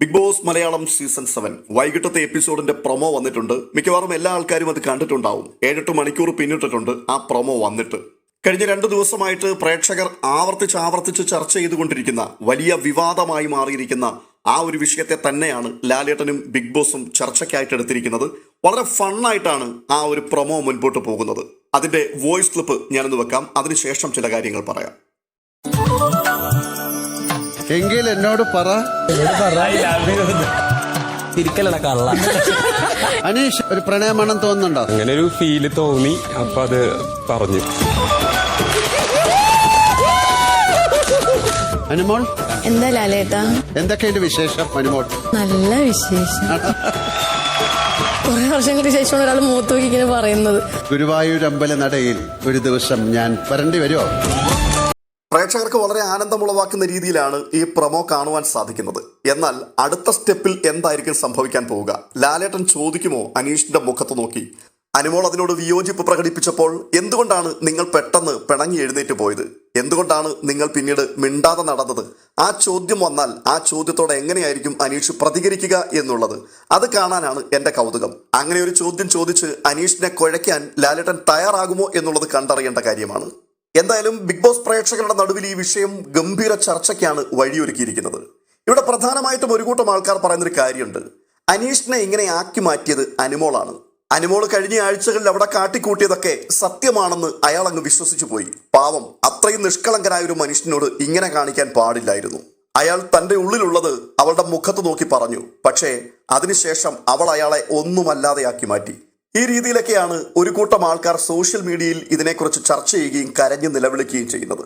Big boss Malayalam season seven വൈകിട്ടത്തെ എപ്പിസോഡിന്റെ promo വന്നിട്ടുണ്ട്. മിക്കവാറും എല്ലാ ആൾക്കാരും അത് കണ്ടിട്ടുണ്ടാവും. ഏഴെട്ട് മണിക്കൂർ പിന്നിട്ടിട്ടുണ്ട് ആ പ്രൊമോ വന്നിട്ട്. കഴിഞ്ഞ രണ്ട് ദിവസമായിട്ട് പ്രേക്ഷകർ ആവർത്തിച്ച് ആവർത്തിച്ച് ചർച്ച ചെയ്തുകൊണ്ടിരിക്കുന്ന വലിയ വിവാദമായി മാറിയിരിക്കുന്ന ആ ഒരു വിഷയത്തെ തന്നെയാണ് ലാലേട്ടനും ബിഗ് ബോസും ചർച്ചയ്ക്കായിട്ട് എടുത്തിരിക്കുന്നത്. വളരെ ഫണ്ണായിട്ടാണ് ആ ഒരു പ്രൊമോ മുൻപോട്ട് പോകുന്നത്. അതിന്റെ വോയിസ് ക്ലിപ്പ് ഞാനൊന്ന് വെക്കാം. അതിനുശേഷം ചില കാര്യങ്ങൾ പറയാം. എങ്കിൽ എന്നോട് പറ. തിരിക്കലട കള്ള. അനീഷ് ഒരു പ്രണയമണം തോന്നുന്നുണ്ടോ? അങ്ങനെ ഒരു ഫീൽ തോന്നി അപ്പൊ അത് പറഞ്ഞു. അനുമോൾ? എന്താ ലാലേട്ടാ? എന്തൊക്കെയുണ്ട് വിശേഷം അനുമോൾ? നല്ല വിശേഷം. കുറെ വർഷങ്ങൾക്ക് ശേഷമാണ് ഒരാൾ മൂത്ത് നോക്കി ഇങ്ങനെ പറയുന്നത്. ഗുരുവായൂർ അമ്പല നടയിൽ ഒരു ദിവസം ഞാൻ വരേണ്ടി വരുമോ പ്രേക്ഷകർക്ക് വളരെ ആനന്ദമുളവാക്കുന്ന രീതിയിലാണ് ഈ പ്രൊമോ കാണുവാൻ സാധിക്കുന്നത്. എന്നാൽ അടുത്ത സ്റ്റെപ്പിൽ എന്തായിരിക്കും സംഭവിക്കാൻ പോവുക? ലാലേട്ടൻ ചോദിക്കുമോ അനീഷിന്റെ മുഖത്ത് നോക്കി? അനുമോൾ അതിനോട് വിയോജിപ്പ് പ്രകടിപ്പിച്ചപ്പോൾ എന്തുകൊണ്ടാണ് നിങ്ങൾ പെട്ടെന്ന് പിണങ്ങി എഴുന്നേറ്റ് പോയത്? എന്തുകൊണ്ടാണ് നിങ്ങൾ പിന്നീട് മിണ്ടാതെ നടന്നത്? ആ ചോദ്യം വന്നാൽ ആ ചോദ്യത്തോടെ എങ്ങനെയായിരിക്കും അനീഷ് പ്രതികരിക്കുക എന്നുള്ളത്? അത് കാണാനാണ് എന്റെ കൗതുകം. അങ്ങനെ ഒരു ചോദ്യം ചോദിച്ച് അനീഷിനെ കുഴയ്ക്കാൻ ലാലേട്ടൻ തയ്യാറാകുമോ എന്നുള്ളത് കണ്ടറിയേണ്ട കാര്യമാണ്. എന്തായാലും ബിഗ് ബോസ് പ്രേക്ഷകരുടെ നടുവിൽ ഈ വിഷയം ഗംഭീര ചർച്ചയ്ക്കാണ് വഴിയൊരുക്കിയിരിക്കുന്നത്. ഇവിടെ പ്രധാനമായിട്ടും ഒരു കൂട്ടം ആൾക്കാർ പറയുന്നൊരു കാര്യമുണ്ട്. അനീഷിനെ ഇങ്ങനെ ആക്കി മാറ്റിയത് അനുമോളാണ്. അനുമോൾ കഴിഞ്ഞ ആഴ്ചകളിൽ അവിടെ കാട്ടിക്കൂട്ടിയതൊക്കെ സത്യമാണെന്ന് അയാൾ അങ്ങ് വിശ്വസിച്ചു പോയി. പാവം അത്രയും നിഷ്കളങ്കനായ ഒരു മനുഷ്യനോട് ഇങ്ങനെ കാണിക്കാൻ പാടില്ലായിരുന്നു. അയാൾ തന്റെ ഉള്ളിലുള്ളത് അവളുടെ മുഖത്ത് നോക്കി പറഞ്ഞു. പക്ഷേ അതിനുശേഷം അവൾ അയാളെ ഒന്നുമല്ലാതെയാക്കി മാറ്റി. ഈ രീതിയിലൊക്കെയാണ് ഒരു കൂട്ടം ആൾക്കാർ സോഷ്യൽ മീഡിയയിൽ ഇതിനെക്കുറിച്ച് ചർച്ച ചെയ്യുകയും കരഞ്ഞു നിലവിളിക്കുകയും ചെയ്യുന്നത്.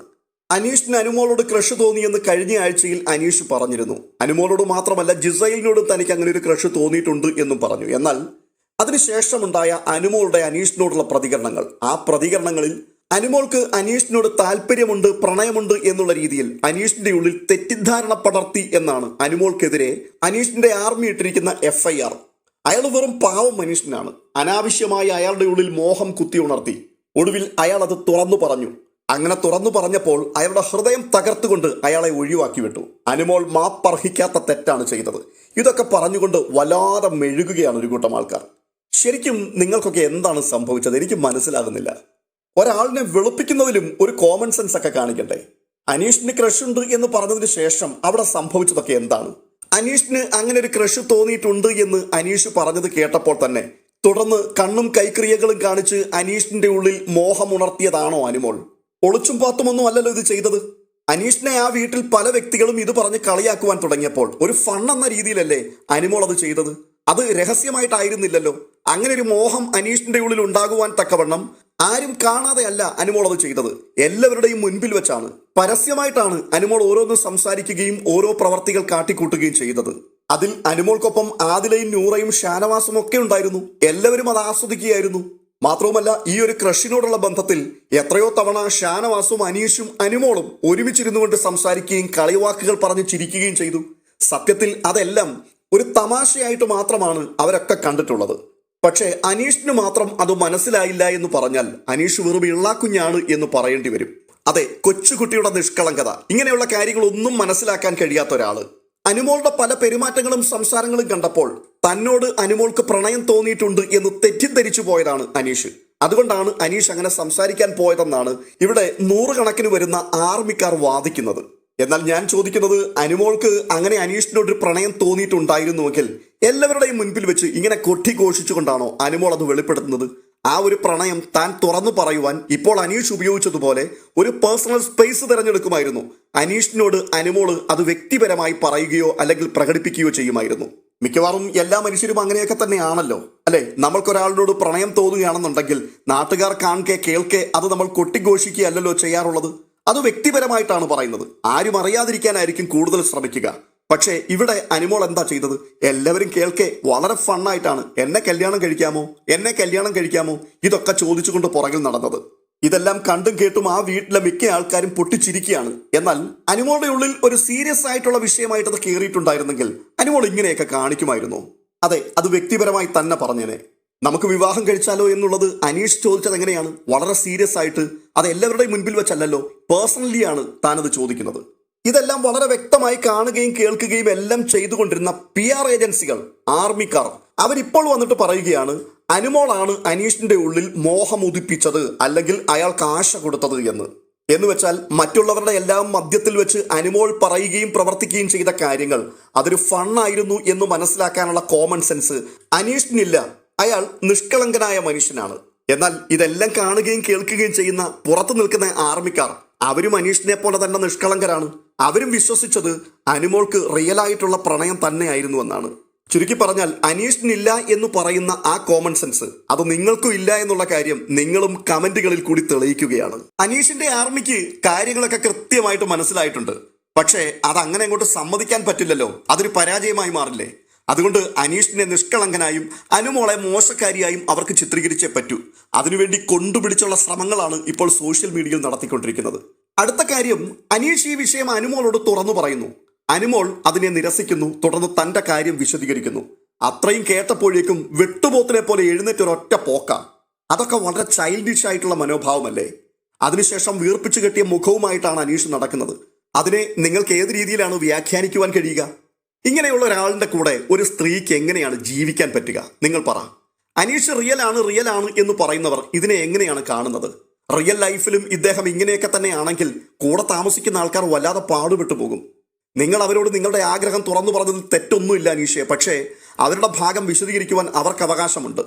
അനീഷിന് അനുമോളോട് ക്രഷ് തോന്നിയെന്ന് കഴിഞ്ഞ ആഴ്ചയിൽ അനീഷ് പറഞ്ഞിരുന്നു. അനുമോളോട് മാത്രമല്ല ജിസൈലിനോടും തനിക്ക് അങ്ങനെ ഒരു ക്രഷ് തോന്നിയിട്ടുണ്ട് എന്നും പറഞ്ഞു. എന്നാൽ അതിനുശേഷമുണ്ടായ അനുമോളുടെ അനീഷിനോടുള്ള പ്രതികരണങ്ങൾ. ആ പ്രതികരണങ്ങളിൽ അനുമോൾക്ക് അനീഷിനോട് താല്പര്യമുണ്ട് പ്രണയമുണ്ട് എന്നുള്ള രീതിയിൽ അനീഷിന്റെ ഉള്ളിൽ തെറ്റിദ്ധാരണ പടർത്തി എന്നാണ് അനുമോൾക്കെതിരെ അനീഷിന്റെ ആർമി ഇട്ടിരിക്കുന്ന എഫ് ഐ ആർ. അയാൾ വെറും പാവം മനുഷ്യനാണ്. അനാവശ്യമായി അയാളുടെ ഉള്ളിൽ മോഹം കുത്തി ഉണർത്തി. ഒടുവിൽ അയാൾ അത് തുറന്നു പറഞ്ഞു. അങ്ങനെ തുറന്നു പറഞ്ഞപ്പോൾ അയാളുടെ ഹൃദയം തകർത്തുകൊണ്ട് അയാളെ ഒഴിവാക്കി വിട്ടു. അനുമോൾ മാപ്പർഹിക്കാത്ത തെറ്റാണ് ചെയ്തത്. ഇതൊക്കെ പറഞ്ഞുകൊണ്ട് വല്ലാതെ മെഴുകുകയാണ് ഒരു കൂട്ടം ആൾക്കാർ. ശരിക്കും നിങ്ങൾക്കൊക്കെ എന്താണ് സംഭവിച്ചത്? എനിക്ക് മനസ്സിലാകുന്നില്ല. ഒരാളിനെ വെളുപ്പിക്കുന്നതിലും ഒരു കോമൺ സെൻസ് ഒക്കെ കാണിക്കണ്ടേ? അനീഷിന് ക്രഷ് ഉണ്ട് എന്ന് പറഞ്ഞതിന് ശേഷം അവിടെ സംഭവിച്ചതൊക്കെ എന്താണ്? അനീഷിന് അങ്ങനെ ഒരു ക്രഷ് തോന്നിയിട്ടുണ്ട് എന്ന് അനീഷ് പറഞ്ഞത് കേട്ടപ്പോൾ തന്നെ. തുടർന്ന് കണ്ണും കൈക്രിയകളും കാണിച്ച് അനീഷിന്റെ ഉള്ളിൽ മോഹമുണർത്തിയതാണോ അനുമോൾ. ഒളിച്ചും പാത്തുമൊന്നും അല്ലല്ലോ ഇത് ചെയ്തത്. അനീഷിനെ ആ വീട്ടിൽ പല വ്യക്തികളും ഇത് പറഞ്ഞ് കളിയാക്കുവാൻ തുടങ്ങിയപ്പോൾ ഒരു ഫൺ എന്ന രീതിയിലല്ലേ അനുമോൾ അത് ചെയ്തത്. അത് രഹസ്യമായിട്ടായിരുന്നില്ലല്ലോ. അങ്ങനെ ഒരു മോഹം അനീഷിന്റെ ഉള്ളിൽ ഉണ്ടാകുവാൻ തക്കവണ്ണം ആരും കാണാതെയല്ല അനുമോൾ അത് ചെയ്തത്. എല്ലാവരുടെയും മുൻപിൽ വെച്ചാണ്. പരസ്യമായിട്ടാണ് അനുമോൾ ഓരോന്നും സംസാരിക്കുകയും ഓരോ പ്രവർത്തികൾ കാട്ടിക്കൂട്ടുകയും ചെയ്തത്. അതിൽ അനുമോൾക്കൊപ്പം ആദിലയും നൂറയും ഷാനവാസും ഒക്കെ ഉണ്ടായിരുന്നു. എല്ലാവരും അത് ആസ്വദിക്കുകയായിരുന്നു. മാത്രവുമല്ല ഈ ഒരു ക്രഷിനോടുള്ള ബന്ധത്തിൽ എത്രയോ തവണ ഷാനവാസും അനീഷും അനുമോളും ഒരുമിച്ചിരുന്നു കൊണ്ട് സംസാരിക്കുകയും കളിവാക്കുകൾ പറഞ്ഞ് ചിരിക്കുകയും ചെയ്തു. സത്യത്തിൽ അതെല്ലാം ഒരു തമാശയായിട്ട് മാത്രമാണ് അവരൊക്കെ കണ്ടിട്ടുള്ളത്. പക്ഷേ അനീഷിന് മാത്രം അത് മനസ്സിലായില്ല എന്ന് പറഞ്ഞാൽ അനീഷ് വെറും ഇള്ളാക്കുഞ്ഞാണ് എന്ന് പറയേണ്ടി വരും. അതെ കൊച്ചുകുട്ടിയുടെ നിഷ്കളങ്കത. ഇങ്ങനെയുള്ള കാര്യങ്ങളൊന്നും മനസ്സിലാക്കാൻ കഴിയാത്ത ഒരാൾ. അനുമോളുടെ പല പെരുമാറ്റങ്ങളും സംസാരങ്ങളും കണ്ടപ്പോൾ തന്നോട് അനുമോൾക്ക് പ്രണയം തോന്നിയിട്ടുണ്ട് എന്ന് തെറ്റിദ്ധരിച്ചു പോയതാണ് അനീഷ്. അതുകൊണ്ടാണ് അനീഷ് അങ്ങനെ സംസാരിക്കാൻ പോയതെന്നാണ് ഇവിടെ നൂറുകണക്കിന് വരുന്ന ആർമിക്കാർ വാദിക്കുന്നത്. എന്നാൽ ഞാൻ ചോദിക്കുന്നത് അനുമോൾക്ക് അങ്ങനെ അനീഷിനോട് ഒരു പ്രണയം തോന്നിയിട്ടുണ്ടായിരുന്നുവെങ്കിൽ എല്ലാവരുടെയും മുൻപിൽ വെച്ച് ഇങ്ങനെ കൊട്ടിഘോഷിച്ചുകൊണ്ടാണോ അനുമോൾ അത് വെളിപ്പെടുത്തുന്നത്? ആ ഒരു പ്രണയം താൻ തുറന്നു പറയുവാൻ ഇപ്പോൾ അനീഷ് ഉപയോഗിച്ചതുപോലെ ഒരു പേഴ്സണൽ സ്പേസ് തിരഞ്ഞെടുക്കുമായിരുന്നു. അനീഷിനോട് അനുമോൾ അത് വ്യക്തിപരമായി പറയുകയോ അല്ലെങ്കിൽ പ്രകടിപ്പിക്കുകയോ ചെയ്യുമായിരുന്നു. മിക്കവാറും എല്ലാ മനുഷ്യരും അങ്ങനെയൊക്കെ തന്നെയാണല്ലോ അല്ലെ? നമ്മൾക്കൊരാളിനോട് പ്രണയം തോന്നുകയാണെന്നുണ്ടെങ്കിൽ നാട്ടുകാർ കാണുക കേൾക്കെ അത് നമ്മൾ കൊട്ടിഘോഷിക്കുകയല്ലല്ലോ ചെയ്യാറുള്ളത്. അത് വ്യക്തിപരമായിട്ടാണ് പറയുന്നത്. ആരും അറിയാതിരിക്കാനായിരിക്കും കൂടുതൽ ശ്രമിക്കുക. പക്ഷേ ഇവിടെ അനിമോൾ എന്താ ചെയ്തത്? എല്ലാവരും കേൾക്കെ വളരെ ഫണ്ണായിട്ടാണ്. എന്നെ കല്യാണം കഴിക്കാമോ? എന്നെ കല്യാണം കഴിക്കാമോ? ഇതൊക്കെ ചോദിച്ചുകൊണ്ട് പുറകിൽ നടന്നത്. ഇതെല്ലാം കണ്ടും കേട്ടും ആ വീട്ടിലെ മിക്ക ആൾക്കാരും പൊട്ടിച്ചിരിക്കുകയാണ്. എന്നാൽ അനുമോളുടെ ഉള്ളിൽ ഒരു സീരിയസ് ആയിട്ടുള്ള വിഷയമായിട്ട് അത് കയറിയിട്ടുണ്ടായിരുന്നെങ്കിൽ അനുമോൾ ഇങ്ങനെയൊക്കെ കാണിക്കുമായിരുന്നു. അതെ അത് വ്യക്തിപരമായി തന്നെ പറഞ്ഞേനെ. നമുക്ക് വിവാഹം കഴിച്ചാലോ എന്നുള്ളത് അനീഷ് ചോദിച്ചത് എങ്ങനെയാണ്? വളരെ സീരിയസ് ആയിട്ട്. അത് എല്ലാവരുടെയും മുൻപിൽ വെച്ചല്ലല്ലോ. പേഴ്സണലി ആണ് താനത് ചോദിക്കുന്നത്. ഇതെല്ലാം വളരെ വ്യക്തമായി കാണുകയും കേൾക്കുകയും എല്ലാം ചെയ്തുകൊണ്ടിരുന്ന പി ആർ ഏജൻസികൾ ആർമിക്കാർ അവരിപ്പോൾ വന്നിട്ട് പറയുകയാണ് അനുമോളാണ് അനീഷിന്റെ ഉള്ളിൽ മോഹം ഉദിപ്പിച്ചത് അല്ലെങ്കിൽ അയാൾക്ക് ആശ കൊടുത്തത് എന്ന്. എന്ന് വെച്ചാൽ മറ്റുള്ളവരുടെ എല്ലാം മദ്യത്തിൽ വെച്ച് അനുമോൾ പറയുകയും പ്രവർത്തിക്കുകയും ചെയ്ത കാര്യങ്ങൾ അതൊരു ഫണ്ണായിരുന്നു എന്ന് മനസ്സിലാക്കാനുള്ള കോമൺ സെൻസ് അനീഷിനില്ല. അയാൾ നിഷ്കളങ്കനായ മനുഷ്യനാണ്. എന്നാൽ ഇതെല്ലാം കാണുകയും കേൾക്കുകയും ചെയ്യുന്ന പുറത്തു നിൽക്കുന്ന ആർമിക്കാർ അവരും അനീഷിനെ പോലെ തന്നെ നിഷ്കളങ്കരാണ്. അവരും വിശ്വസിച്ചത് അനുമോൾക്ക് റിയൽ ആയിട്ടുള്ള പ്രണയം തന്നെയായിരുന്നു എന്നാണ്. ചുരുക്കി പറഞ്ഞാൽ അനീഷിനില്ല എന്ന് പറയുന്ന ആ കോമൺ സെൻസ് അത് നിങ്ങൾക്കും ഇല്ല എന്നുള്ള കാര്യം നിങ്ങളും കമന്റുകളിൽ കൂടി തെളിയിക്കുകയാണ്. അനീഷിന്റെ ആർമിക്ക് കാര്യങ്ങളൊക്കെ കൃത്യമായിട്ട് മനസ്സിലായിട്ടുണ്ട്. പക്ഷേ അത് അങ്ങനെ അങ്ങോട്ട് സമ്മതിക്കാൻ പറ്റില്ലല്ലോ. അതൊരു പരാജയമായി മാറില്ലേ? അതുകൊണ്ട് അനീഷിനെ നിഷ്കളങ്കനായും അനുമോളെ മോശക്കാരിയായും അവർക്ക് ചിത്രീകരിച്ചേ പറ്റൂ. അതിനുവേണ്ടി കൊണ്ടുപിടിച്ചുള്ള ശ്രമങ്ങളാണ് ഇപ്പോൾ സോഷ്യൽ മീഡിയയിൽ നടത്തിക്കൊണ്ടിരിക്കുന്നത്. അടുത്ത കാര്യം അനീഷ് ഈ വിഷയം അനുമോളോട് തുറന്നു പറയുന്നു. അനുമോൾ അതിനെ നിരസിക്കുന്നു തുടർന്ന് തന്റെ കാര്യം വിശദീകരിക്കുന്നു. അത്രയും കേട്ടപ്പോഴേക്കും വെട്ടുപോത്തിനെ പോലെ എഴുന്നേറ്റ് ഒരൊറ്റ പോക്ക. അതൊക്കെ വളരെ ചൈൽഡിഷ് ആയിട്ടുള്ള മനോഭാവമല്ലേ? അതിനുശേഷം വീർപ്പിച്ചു കെട്ടിയ മുഖവുമായിട്ടാണ് അനീഷ് നടക്കുന്നത്. അതിനെ നിങ്ങൾക്ക് ഏത് രീതിയിലാണ് വ്യാഖ്യാനിക്കുവാൻ കഴിയുക? ഇങ്ങനെയുള്ള ഒരാളുടെ കൂടെ ഒരു സ്ത്രീക്ക് എങ്ങനെയാണ് ജീവിക്കാൻ പറ്റുക? നിങ്ങൾ പറ. അനീഷ് റിയൽ ആണ് റിയൽ ആണ് എന്ന് പറയുന്നവർ ഇതിനെ എങ്ങനെയാണ് കാണുന്നത്? റിയൽ ലൈഫിലും ഇദ്ദേഹം ഇങ്ങനെയൊക്കെ തന്നെയാണെങ്കിൽ കൂടെ താമസിക്കുന്ന ആൾക്കാർ വല്ലാതെ പാടുപെട്ടു പോകും. നിങ്ങൾ അവരോട് നിങ്ങളുടെ ആഗ്രഹം തുറന്നു പറഞ്ഞതിൽ തെറ്റൊന്നുമില്ല അനീഷയെ പക്ഷേ അവരുടെ ഭാഗം വിശദീകരിക്കുവാൻ അവർക്ക് അവകാശമുണ്ട്.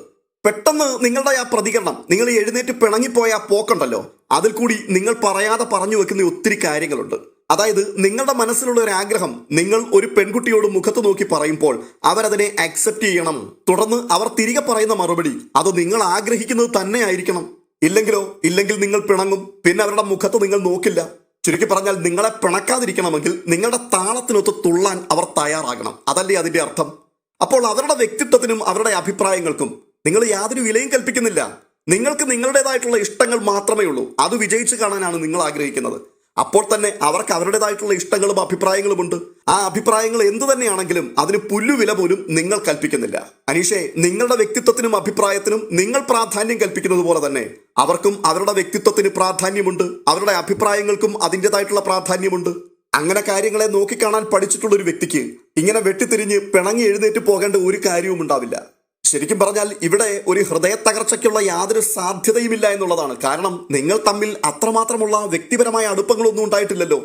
പെട്ടെന്ന് നിങ്ങളുടെ ആ പ്രതികരണം നിങ്ങൾ എഴുന്നേറ്റ് പിണങ്ങിപ്പോയ ആ പോക്കുണ്ടല്ലോ അതിൽ കൂടി നിങ്ങൾ പറയാതെ പറഞ്ഞു വെക്കുന്ന ഒത്തിരി കാര്യങ്ങളുണ്ട്. അതായത് നിങ്ങളുടെ മനസ്സിലുള്ള ഒരു ആഗ്രഹം നിങ്ങൾ ഒരു പെൺകുട്ടിയോട് മുഖത്ത് നോക്കി പറയുമ്പോൾ അവരതിനെ അക്സെപ്റ്റ് ചെയ്യണം. തുടർന്ന് അവർ തിരികെ പറയുന്ന മറുപടി അത് നിങ്ങൾ ആഗ്രഹിക്കുന്നത് തന്നെ ആയിരിക്കണം ഇല്ലെങ്കിലോ ഇല്ലെങ്കിൽ നിങ്ങൾ പിണങ്ങും. പിന്നെ അവരുടെ മുഖത്ത് നിങ്ങൾ നോക്കില്ല. ചുരുക്കി പറഞ്ഞാൽ നിങ്ങളെ പിണക്കാതിരിക്കണമെങ്കിൽ നിങ്ങളുടെ താളത്തിനൊത്ത് തുള്ളാൻ അവർ തയ്യാറാകണം. അതല്ലേ അതിന്റെ അർത്ഥം? അപ്പോൾ അവരുടെ വ്യക്തിത്വത്തിനും അവരുടെ അഭിപ്രായങ്ങൾക്കും നിങ്ങൾ യാതൊരു വിലയും കൽപ്പിക്കുന്നില്ല. നിങ്ങൾക്ക് നിങ്ങളുടേതായിട്ടുള്ള ഇഷ്ടങ്ങൾ മാത്രമേ ഉള്ളൂ. അത് വിജയിച്ചു കാണാനാണ് നിങ്ങൾ ആഗ്രഹിക്കുന്നത്. അപ്പോൾ തന്നെ അവർക്ക് അവരുടേതായിട്ടുള്ള ഇഷ്ടങ്ങളും അഭിപ്രായങ്ങളും ഉണ്ട്. ആ അഭിപ്രായങ്ങൾ എന്തു തന്നെയാണെങ്കിലും അതിന് പുല്ലുവില പോലും നിങ്ങൾ കൽപ്പിക്കുന്നില്ല. അനീഷെ നിങ്ങളുടെ വ്യക്തിത്വത്തിനും അഭിപ്രായത്തിനും നിങ്ങൾ പ്രാധാന്യം കൽപ്പിക്കുന്നത് പോലെ തന്നെ അവർക്കും അവരുടെ വ്യക്തിത്വത്തിന് പ്രാധാന്യമുണ്ട്. അവരുടെ അഭിപ്രായങ്ങൾക്കും അതിന്റെതായിട്ടുള്ള പ്രാധാന്യമുണ്ട്. അങ്ങനെ കാര്യങ്ങളെ നോക്കിക്കാണാൻ പഠിച്ചിട്ടുള്ള ഒരു വ്യക്തിക്ക് ഇങ്ങനെ വെട്ടിത്തിരിഞ്ഞ് പിണങ്ങി എഴുന്നേറ്റ് പോകേണ്ട ഒരു കാര്യവും ഉണ്ടാവില്ല ശരിക്കും പറഞ്ഞാൽ ഇവിടെ ഒരു ഹൃദയ തകർച്ചയ്ക്കുള്ള യാതൊരു സാധ്യതയുമില്ല എന്നുള്ളതാണ്. കാരണം നിങ്ങൾ തമ്മിൽ അത്രമാത്രമുള്ള വ്യക്തിപരമായ അടുപ്പങ്ങളൊന്നും ഉണ്ടായിട്ടില്ലല്ലോ.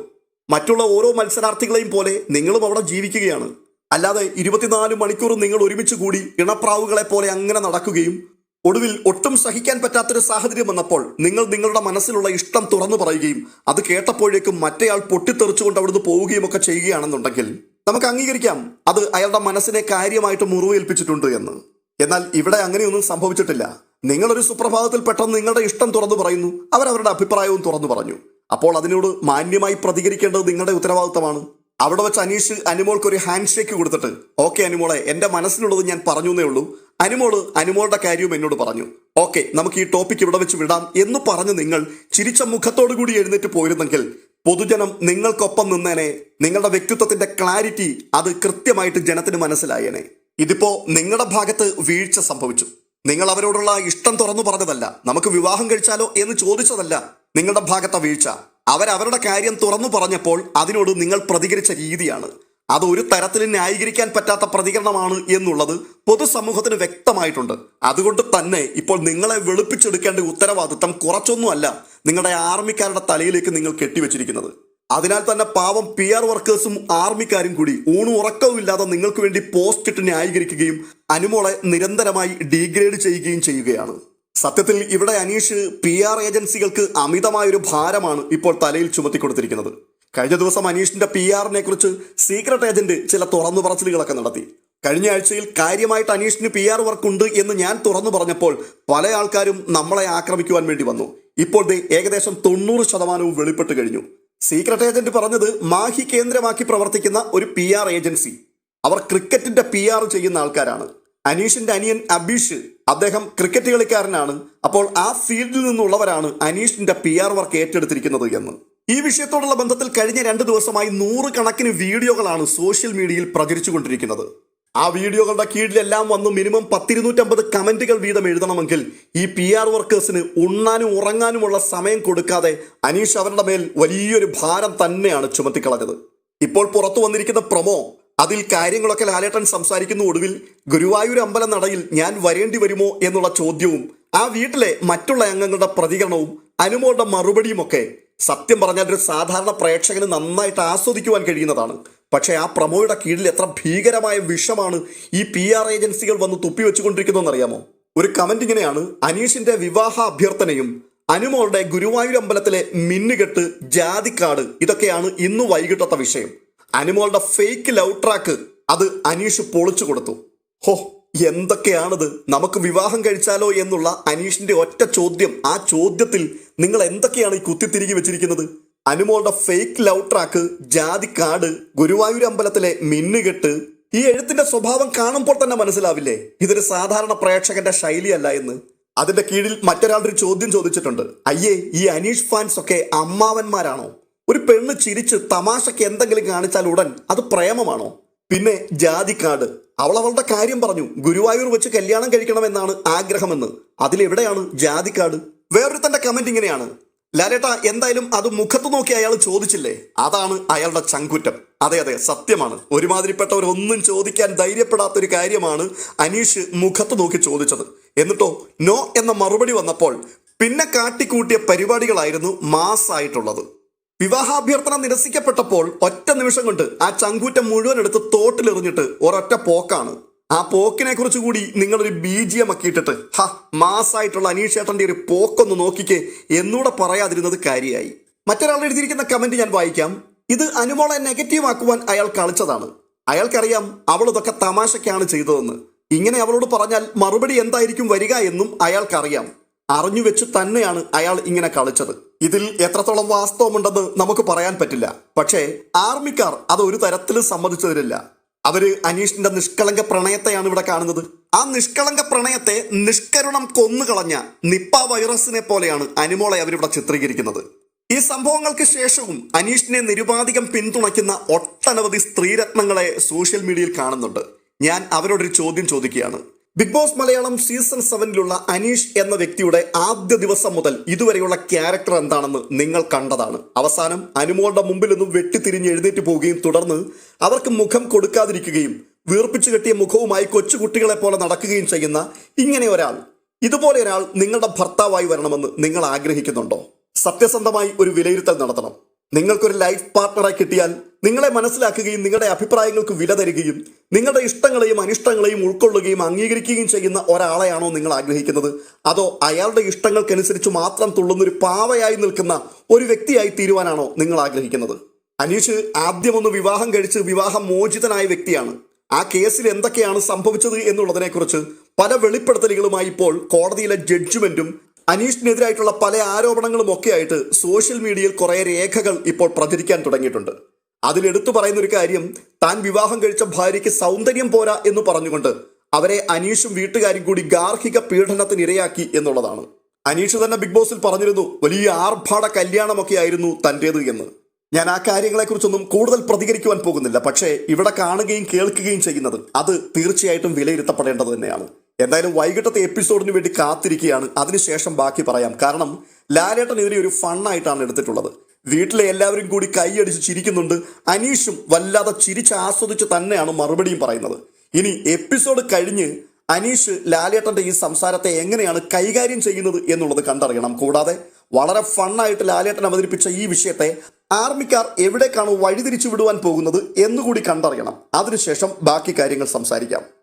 മറ്റുള്ള ഓരോ മത്സരാർത്ഥികളെയും പോലെ നിങ്ങളും അവിടെ ജീവിക്കുകയാണ്. അല്ലാതെ ഇരുപത്തിനാല് മണിക്കൂർ നിങ്ങൾ ഒരുമിച്ച് കൂടി ഇണപ്രാവുകളെ പോലെ അങ്ങനെ നടക്കുകയും ഒടുവിൽ ഒട്ടും സഹിക്കാൻ പറ്റാത്തൊരു സാഹചര്യം വന്നപ്പോൾ നിങ്ങൾ നിങ്ങളുടെ മനസ്സിലുള്ള ഇഷ്ടം തുറന്നു പറയുകയും അത് കേട്ടപ്പോഴേക്കും മറ്റേയാൾ പൊട്ടിത്തെറിച്ചുകൊണ്ട് അവിടുന്ന് പോവുകയും ഒക്കെ ചെയ്യുകയാണെന്നുണ്ടെങ്കിൽ നമുക്ക് അംഗീകരിക്കാം. അത് അയാളുടെ മനസ്സിനെ കാര്യമായിട്ട് മുറിവേൽപ്പിച്ചിട്ടുണ്ട് എന്ന്. എന്നാൽ ഇവിടെ അങ്ങനെയൊന്നും സംഭവിച്ചിട്ടില്ല. നിങ്ങളൊരു സുപ്രഭാതത്തിൽ പെട്ടെന്ന് നിങ്ങളുടെ ഇഷ്ടം തുറന്നു പറയുന്നു. അവരവരുടെ അഭിപ്രായവും തുറന്നു പറഞ്ഞു. അപ്പോൾ അതിനോട് മാന്യമായി പ്രതികരിക്കേണ്ടത് നിങ്ങളുടെ ഉത്തരവാദിത്തമാണ്. അവിടെ വെച്ച് അനീഷ് അനുമോൾക്ക് ഒരു ഹാൻഡ് ഷേക്ക് കൊടുത്തിട്ട് ഓക്കെ അനുമോളെ എന്റെ മനസ്സിലുള്ളത് ഞാൻ പറഞ്ഞു എന്നേ ഉള്ളൂ. അനുമോൾ അനുമോളുടെ കാര്യവും എന്നോട് പറഞ്ഞു. ഓക്കെ നമുക്ക് ഈ ടോപ്പിക് ഇവിടെ വെച്ച് വിടാം എന്ന് പറഞ്ഞ് നിങ്ങൾ ചിരിച്ച മുഖത്തോടു കൂടി എഴുന്നേറ്റ് പോയിരുന്നെങ്കിൽ പൊതുജനം നിങ്ങൾക്കൊപ്പം നിന്നേനെ നിങ്ങളുടെ വ്യക്തിത്വത്തിന്റെ ക്ലാരിറ്റി അത് കൃത്യമായിട്ട് ജനത്തിന് മനസ്സിലായേനെ. ഇതിപ്പോ നിങ്ങളുടെ ഭാഗത്ത് വീഴ്ച സംഭവിച്ചു. നിങ്ങൾ അവരോടുള്ള ഇഷ്ടം തുറന്നു പറഞ്ഞതല്ല. നമുക്ക് വിവാഹം കഴിച്ചാലോ എന്ന് ചോദിച്ചതല്ല നിങ്ങളുടെ ഭാഗത്തെ വീഴ്ച. അവരവരുടെ കാര്യം തുറന്നു പറഞ്ഞപ്പോൾ അതിനോട് നിങ്ങൾ പ്രതികരിച്ച രീതിയാണ്. അത് ഒരു തരത്തിൽ ന്യായീകരിക്കാൻ പറ്റാത്ത പ്രതികരണമാണ് എന്നുള്ളത് പൊതുസമൂഹത്തിന് വ്യക്തമായിട്ടുണ്ട്. അതുകൊണ്ട് തന്നെ ഇപ്പോൾ നിങ്ങളെ വെളുപ്പിച്ചെടുക്കേണ്ട ഉത്തരവാദിത്തം കുറച്ചൊന്നുമല്ല നിങ്ങളുടെ ആർമിക്കാരുടെ തലയിലേക്ക് നിങ്ങൾ കെട്ടിവെച്ചിരിക്കുന്നത്. അതിനാൽ തന്നെ പാവം പി ആർ വർക്കേഴ്സും ആർമിക്കാരും കൂടി ഊണും ഉറക്കവും ഇല്ലാതെ നിങ്ങൾക്ക് വേണ്ടി പോസ്റ്റ് ഇട്ട് ന്യായീകരിക്കുകയും അനുമോളെ നിരന്തരമായി ഡീഗ്രേഡ് ചെയ്യുകയും ചെയ്യുകയാണ്. സത്യത്തിൽ ഇവിടെ അനീഷ് പി ആർ ഏജൻസികൾക്ക് അമിതമായൊരു ഭാരമാണ് ഇപ്പോൾ തലയിൽ ചുമത്തിക്കൊടുത്തിരിക്കുന്നത്. കഴിഞ്ഞ ദിവസം അനീഷിന്റെ പി ആറിനെ കുറിച്ച് സീക്രട്ട് ഏജന്റ് ചില തുറന്നു പറച്ചിലുകളൊക്കെ നടത്തി. കഴിഞ്ഞ ആഴ്ചയിൽ കാര്യമായിട്ട് അനീഷിന് പി ആർ വർക്ക് ഉണ്ട് എന്ന് ഞാൻ തുറന്നു പറഞ്ഞപ്പോൾ പല ആൾക്കാരും നമ്മളെ ആക്രമിക്കുവാൻ വേണ്ടി വന്നു. ഇപ്പോൾ ഏകദേശം തൊണ്ണൂറ് ശതമാനവും വെളിപ്പെട്ട് കഴിഞ്ഞു. സീക്രട്ട് ഏജന്റ് പറഞ്ഞത് മാഹി കേന്ദ്രമാക്കി പ്രവർത്തിക്കുന്ന ഒരു പി ആർ ഏജൻസി. അവർ ക്രിക്കറ്റിന്റെ പി ആർ ചെയ്യുന്ന ആൾക്കാരാണ്. അനീഷിന്റെ അനിയൻ അബീഷ് അദ്ദേഹം ക്രിക്കറ്റ് കളിക്കാരനാണ്. അപ്പോൾ ആ ഫീൽഡിൽ നിന്നുള്ളവരാണ് അനീഷിന്റെ പി ആർ വർക്ക് ഏറ്റെടുത്തിരിക്കുന്നത് എന്ന്. ഈ വിഷയത്തോടുള്ള ബന്ധത്തിൽ കഴിഞ്ഞ രണ്ട് ദിവസമായി നൂറുകണക്കിന് വീഡിയോകളാണ് സോഷ്യൽ മീഡിയയിൽ പ്രചരിച്ചുകൊണ്ടിരിക്കുന്നത്. ആ വീഡിയോകളുടെ കീഴിലെല്ലാം വന്ന് മിനിമം പത്തിരുന്നൂറ്റമ്പത് കമന്റുകൾ വീതം എഴുതണമെങ്കിൽ ഈ പി ആർ വർക്കേഴ്സിന് ഉണ്ണാനും ഉറങ്ങാനുമുള്ള സമയം കൊടുക്കാതെ അനീഷ് അവരുടെ മേൽ വലിയൊരു ഭാരം തന്നെയാണ് ചുമത്തിക്കളഞ്ഞത്. ഇപ്പോൾ പുറത്തു വന്നിരിക്കുന്ന പ്രൊമോ അതിൽ കാര്യങ്ങളൊക്കെ ലാലേട്ടൻ സംസാരിക്കുന്ന ഒടുവിൽ ഗുരുവായൂർ അമ്പല നടയിൽ ഞാൻ വരേണ്ടി വരുമോ എന്നുള്ള ചോദ്യവും ആ വീട്ടിലെ മറ്റുള്ള അംഗങ്ങളുടെ പ്രതികരണവും അനുമോളുടെ മറുപടിയുമൊക്കെ സത്യം പറഞ്ഞാൽ ഒരു സാധാരണ പ്രേക്ഷകന് നന്നായിട്ട് ആസ്വദിക്കുവാൻ കഴിയുന്നതാണ്. പക്ഷേ ആ പ്രമോയുടെ കീഴിൽ എത്ര ഭീകരമായ വിഷമാണ് ഈ പി ആർ ഏജൻസികൾ വന്ന് തുപ്പിവെച്ചുകൊണ്ടിരിക്കുന്നതെന്നറിയാമോ ഒരു കമന്റ് ഇങ്ങനെയാണ്. അനീഷിന്റെ വിവാഹ അഭ്യർത്ഥനയും അനുമോളുടെ ഗുരുവായൂർ അമ്പലത്തിലെ മിന്നുകെട്ട് ജാതിക്കാട് ഇതൊക്കെയാണ് ഇന്ന് വൈകിട്ടത്തെ വിഷയം. അനുമോളുടെ ഫേക്ക് ലവ് ട്രാക്ക് അത് അനീഷ് പൊളിച്ചു കൊടുത്തു. ഹോ എന്തൊക്കെയാണിത്? നമുക്ക് വിവാഹം കഴിച്ചാലോ എന്നുള്ള അനീഷിന്റെ ഒറ്റ ചോദ്യം. ആ ചോദ്യത്തിൽ നിങ്ങൾ എന്തൊക്കെയാണ് ഈ കുത്തിത്തിരികി വെച്ചിരിക്കുന്നത്? അനുമോളുടെ ഫേക്ക് ലവ് ട്രാക്ക് ജാതിക്കാട് ഗുരുവായൂർ അമ്പലത്തിലെ മിന്നുകെട്ട് ഈ എഴുത്തിന്റെ സ്വഭാവം കാണുമ്പോൾ തന്നെ മനസ്സിലാവില്ലേ? ഇതൊരു സാധാരണ പ്രേക്ഷകന്റെ ശൈലിയല്ല എന്ന്. അതിന്റെ കീഴിൽ മറ്റൊരാളൊരു ചോദ്യം ചോദിച്ചിട്ടുണ്ട്. അയ്യേ ഈ അനീഷ് ഫാൻസ് ഒക്കെ അമ്മാവന്മാരാണോ? ഒരു പെണ്ണ് ചിരിച്ച് തമാശയ്ക്ക് എന്തെങ്കിലും കാണിച്ചാൽ ഉടൻ അത് പ്രേമമാണോ? പിന്നെ ജാതിക്കാട്. അവൾ അവളുടെ കാര്യം പറഞ്ഞു. ഗുരുവായൂർ വെച്ച് കല്യാണം കഴിക്കണമെന്നാണ് ആഗ്രഹമെന്ന്. അതിലെവിടെയാണ് ജാതിക്കാട്? വേറൊരുത്തന്റെ കമന്റ് ഇങ്ങനെയാണ്. ലാലേട്ട എന്തായാലും അത് മുഖത്ത് നോക്കി അയാൾ ചോദിച്ചില്ലേ? അതാണ് അയാളുടെ ചങ്കുറ്റം. അതെ അതെ സത്യമാണ്. ഒരുമാതിരിപ്പെട്ടവർ ഒന്നും ചോദിക്കാൻ ധൈര്യപ്പെടാത്ത ഒരു കാര്യമാണ് അനീഷ് മുഖത്ത് നോക്കി ചോദിച്ചത്. എന്നിട്ടോ നോ എന്ന മറുപടി വന്നപ്പോൾ പിന്നെ കാട്ടിക്കൂട്ടിയ പരിപാടികളായിരുന്നു മാസായിട്ടുള്ളത്. വിവാഹാഭ്യർത്ഥന നിരസിക്കപ്പെട്ടപ്പോൾ ഒറ്റ നിമിഷം കൊണ്ട് ആ ചങ്കൂറ്റം മുഴുവൻ എടുത്ത് തോട്ടിലെറിഞ്ഞിട്ട് ഒരൊറ്റ പോക്കാണ്. ആ പോക്കിനെ കുറിച്ച് കൂടി നിങ്ങളൊരു ബീജിയം ഒക്കെ ഇട്ടിട്ട് ഹ മാസായിട്ടുള്ള അനീഷ് ചേട്ടന്റെ ഒരു പോക്കൊന്ന് നോക്കിക്കേ എന്നൂടെ പറയാതിരുന്നത് കാര്യമായി മറ്റൊരാൾ എഴുതിയിരിക്കുന്ന കമന്റ് ഞാൻ വായിക്കാം. ഇത് അനുമോളെ നെഗറ്റീവ് ആക്കുവാൻ അയാൾ കളിച്ചതാണ്. അയാൾക്കറിയാം അവൾ ഇതൊക്കെ തമാശക്കാണ് ചെയ്തതെന്ന്. ഇങ്ങനെ അവളോട് പറഞ്ഞാൽ മറുപടി എന്തായിരിക്കും വരിക എന്നും അയാൾക്കറിയാം. അറിഞ്ഞു വെച്ചു തന്നെയാണ് അയാൾ ഇങ്ങനെ കളിച്ചത്. ഇതിൽ എത്രത്തോളം വാസ്തവമുണ്ടെന്ന് നമുക്ക് പറയാൻ പറ്റില്ല. പക്ഷേ ആർമിക്കാർ അത് ഒരു തരത്തിലും സമ്മതിച്ചവരില്ല അവർ അനീഷിന്റെ നിഷ്കളങ്ക പ്രണയത്തെയാണ് ഇവിടെ കാണുന്നത്. ആ നിഷ്കളങ്ക പ്രണയത്തെ നിഷ്കരുണം കൊന്നുകളഞ്ഞ നിപ്പ വൈറസിനെ പോലെയാണ് അനുമോളെ അവരിവിടെ ചിത്രീകരിക്കുന്നത്. ഈ സംഭവങ്ങൾക്ക് ശേഷവും അനീഷിനെ നിരുപാധികം പിന്തുണയ്ക്കുന്ന ഒട്ടനവധി സ്ത്രീരത്നങ്ങളെ സോഷ്യൽ മീഡിയയിൽ കാണുന്നുണ്ട്. ഞാൻ അവരോടൊരു ചോദ്യം ചോദിക്കുകയാണ്. ബിഗ് ബോസ് മലയാളം സീസൺ സെവനിലുള്ള അനീഷ് എന്ന വ്യക്തിയുടെ ആദ്യ ദിവസം മുതൽ ഇതുവരെയുള്ള ക്യാരക്ടർ എന്താണെന്ന് നിങ്ങൾ കണ്ടതാണ്. അവസാനം അനുമോളുടെ മുമ്പിൽ നിന്നും വെട്ടിത്തിരിഞ്ഞ് എഴുന്നേറ്റ് പോവുകയും തുടർന്ന് അവർക്ക് മുഖം കൊടുക്കാതിരിക്കുകയും വീർപ്പിച്ചു കെട്ടിയ മുഖവുമായി കൊച്ചുകുട്ടികളെ പോലെ നടക്കുകയും ചെയ്യുന്ന ഇങ്ങനെ ഒരാൾ. ഇതുപോലെ ഒരാൾ നിങ്ങളുടെ ഭർത്താവായി വരണമെന്ന് നിങ്ങൾ ആഗ്രഹിക്കുന്നുണ്ടോ? സത്യസന്ധമായി ഒരു വിലയിരുത്തൽ നടത്തണം. നിങ്ങൾക്കൊരു ലൈഫ് പാർട്ട്ണറായി കിട്ടിയാൽ നിങ്ങളെ മനസ്സിലാക്കുകയും നിങ്ങളുടെ അഭിപ്രായങ്ങൾക്ക് വില തരികയും നിങ്ങളുടെ ഇഷ്ടങ്ങളെയും അനിഷ്ടങ്ങളെയും ഉൾക്കൊള്ളുകയും അംഗീകരിക്കുകയും ചെയ്യുന്ന ഒരാളെയാണോ നിങ്ങൾ ആഗ്രഹിക്കുന്നത്? അതോ അയാളുടെ ഇഷ്ടങ്ങൾക്കനുസരിച്ച് മാത്രം തുള്ളുന്ന ഒരു പാവയായി നിൽക്കുന്ന ഒരു വ്യക്തിയായി തീരുവാനാണോ നിങ്ങൾ ആഗ്രഹിക്കുന്നത്? അനീഷ് ആദ്യമൊന്ന് വിവാഹം കഴിച്ച് വിവാഹം മോചിതനായ വ്യക്തിയാണ്. ആ കേസിൽ എന്തൊക്കെയാണ് സംഭവിച്ചത് എന്നുള്ളതിനെക്കുറിച്ച് പല വെളിപ്പെടുത്തലുകളുമായി ഇപ്പോൾ കോടതിയിലെ ജഡ്ജ്മെന്റും അനീഷിനെതിരായിട്ടുള്ള പല ആരോപണങ്ങളും ഒക്കെയായിട്ട് സോഷ്യൽ മീഡിയയിൽ കുറേ രേഖകൾ ഇപ്പോൾ പ്രചരിക്കാൻ തുടങ്ങിയിട്ടുണ്ട്. അതിലെടുത്തു പറയുന്ന ഒരു കാര്യം താൻ വിവാഹം കഴിച്ച ഭാര്യയ്ക്ക് സൗന്ദര്യം പോരാ എന്ന് പറഞ്ഞുകൊണ്ട് അവരെ അനീഷും വീട്ടുകാരും കൂടി ഗാർഹിക പീഡനത്തിന് ഇരയാക്കി എന്നുള്ളതാണ്. അനീഷ് തന്നെ ബിഗ് ബോസിൽ പറഞ്ഞിരുന്നു വലിയ ആർഭാട കല്യാണമൊക്കെ ആയിരുന്നു തന്റേത് എന്ന്. ഞാൻ ആ കാര്യങ്ങളെക്കുറിച്ചൊന്നും കൂടുതൽ പ്രതികരിക്കുവാൻ പോകുന്നില്ല പക്ഷേ ഇവിടെ കാണുകയും കേൾക്കുകയും ചെയ്യുന്നത് അത് തീർച്ചയായിട്ടും വിലയിരുത്തപ്പെടേണ്ടത് തന്നെയാണ്. എന്തായാലും വൈകിട്ടത്തെ എപ്പിസോഡിന് വേണ്ടി കാത്തിരിക്കുകയാണ്. അതിനുശേഷം ബാക്കി പറയാം. കാരണം ലാലേട്ടൻ ഇതിനെ ഒരു ഫണ്ണായിട്ടാണ് എടുത്തിട്ടുള്ളത്. വീട്ടിലെ എല്ലാവരും കൂടി കൈയടിച്ച് ചിരിക്കുന്നുണ്ട്. അനീഷും വല്ലാതെ ചിരിച്ച് ആസ്വദിച്ച് തന്നെയാണ് മറുപടിയും പറയുന്നത്. ഇനി എപ്പിസോഡ് കഴിഞ്ഞ് അനീഷ് ലാലേട്ടന്റെ ഈ സംസാരത്തെ എങ്ങനെയാണ് കൈകാര്യം ചെയ്യുന്നത് എന്നുള്ളത് കണ്ടറിയണം. കൂടാതെ വളരെ ഫണ്ണായിട്ട് ലാലേട്ടൻ അവതരിപ്പിച്ച ഈ വിഷയത്തെ ആർമിക്കാർ എവിടേക്കാണ് വഴിതിരിച്ചു വിടുവാൻ പോകുന്നത് എന്നുകൂടി കണ്ടറിയണം. അതിനുശേഷം ബാക്കി കാര്യങ്ങൾ സംസാരിക്കാം.